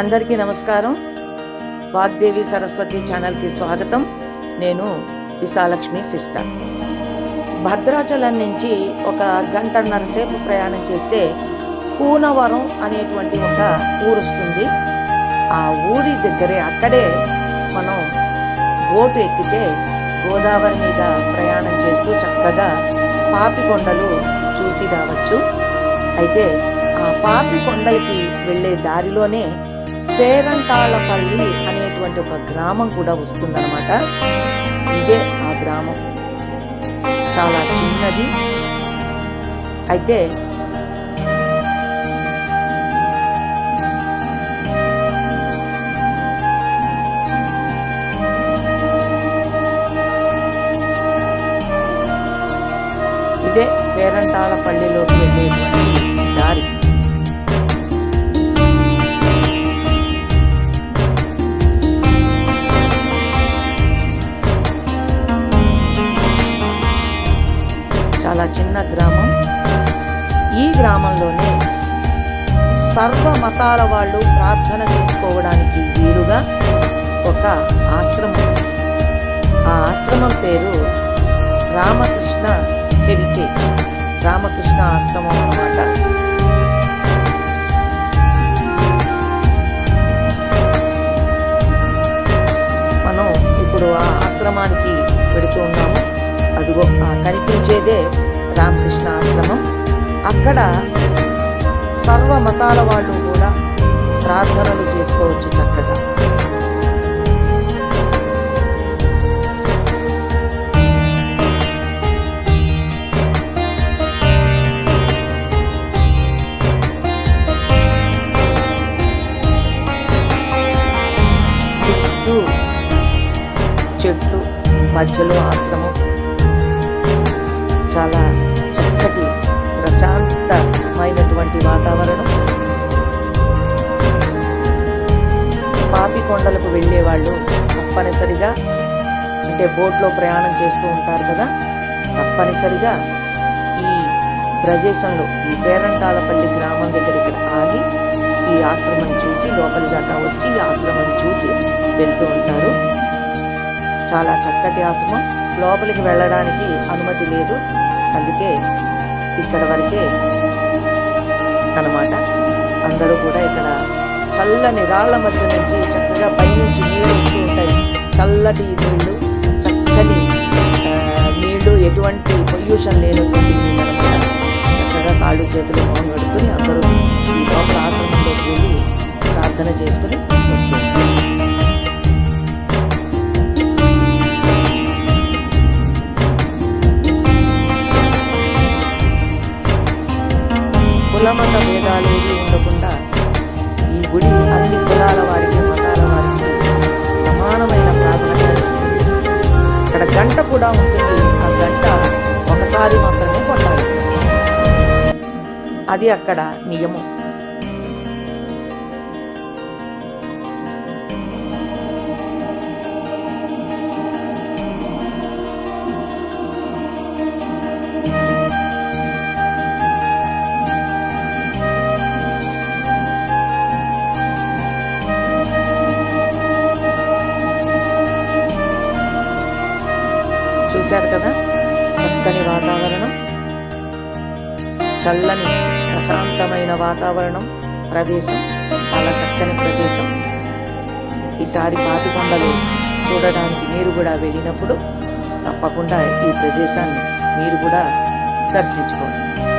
అందరికీ నమస్కారం. వాగ్దేవి సరస్వతి ఛానల్కి స్వాగతం. నేను విశాలక్ష్మి సిస్టర్. భద్రాచలం నుంచి ఒక గంటన్నర సేపు ప్రయాణం చేస్తే కూనవరం అనేటువంటి ఒక ఊరు వస్తుంది ఆ ఊరి దగ్గరే అక్కడే మనం బోటు ఎక్కితే గోదావరి మీద ప్రయాణం చేస్తూ చక్కగా పాపికొండలు చూసి రావచ్చు. అయితే ఆ పాపి కొండలకి వెళ్ళే దారిలోనే పేరంటాళ్ళపల్లి అనేటువంటి ఒక గ్రామం కూడా వస్తుందన్నమాట. ఇదే ఆ గ్రామం. చాలా చిన్నది. అయితే ఇదే పేరంటాలపల్లిలోకి వెళ్ళేటువంటి దారి. చాలా చిన్న గ్రామం. ఈ గ్రామంలోనే సర్వ మతాల వాళ్ళు ప్రార్థన చేసుకోవడానికి వీలుగా ఒక ఆశ్రమం. ఆ ఆశ్రమం పేరు రామకృష్ణ హెరిటేజ్. రామకృష్ణ ఆశ్రమం అన్నమాట. మనం ఇప్పుడు ఆ ఆశ్రమానికి వెళుతూ ఉన్నాము. అదిగో కనిపించేదే రామకృష్ణ ఆశ్రమం. అక్కడ సర్వ మతాల వాళ్ళు కూడా ప్రార్థనలు చేసుకోవచ్చు చక్కగా. చెట్లు మధ్యలో ఆశ్రమం. చాలా చక్కటి ప్రశాంతమైనటువంటి వాతావరణం. పాపి కొండలకు వెళ్ళే వాళ్ళు తప్పనిసరిగా అంటే బోట్లో ప్రయాణం చేస్తూ ఉంటారు కదా తప్పనిసరిగా ఈ ప్రదేశంలో ఈ పేరంటాలపల్లి గ్రామం దగ్గర ఇక్కడ ఆగి ఈ ఆశ్రమం చూసి లోపలి దాకా వచ్చి ఈ ఆశ్రమం చూసి వెళ్తూ ఉంటారు. చాలా చక్కటి ఆశ్రమం. లోపలికి వెళ్ళడానికి అనుమతి లేదు. అందుకే ఇక్కడ వరకే అన్నమాట. అందరూ కూడా ఇక్కడ చల్లని రాళ్ళ మధ్య నుంచి చక్కగా పైనుంచి నీళ్ళు వస్తూ ఉంటాయి. చల్లటి నీళ్ళు చక్కని నీళ్ళు ఎటువంటి పొల్యూషన్ లేనటువంటి నీళ్ళు అనమాట చక్కగా కాళ్ళు చేతులు మొహం కడుక్కుని అందరూ ఈ లోపల ఆశ్రమంలోకి వెళ్ళి ప్రార్థన చేసుకుని వస్తుంది కులమత భేదాలు ఏవి ఉండకుండా ఈ గుడి అన్ని కులాల వారికి మతాల వారికి సమానమైన ప్రాధాన్యత ఇస్తుంది. ఇక్కడ గంట కూడా ఉంటుంది. ఆ గంట ఒకసారి మాత్రమే కొట్టాలి. అది అక్కడ నియమం. చూశారు కదా? చక్కని వాతావరణం. చల్లని ప్రశాంతమైన వాతావరణం ప్రదేశం. చాలా చక్కని ప్రదేశం. ఈసారి పాపికొండలు చూడడానికి మీరు కూడా వెళ్ళినప్పుడు తప్పకుండా ఈ ప్రదేశాన్ని మీరు కూడా దర్శించుకోండి.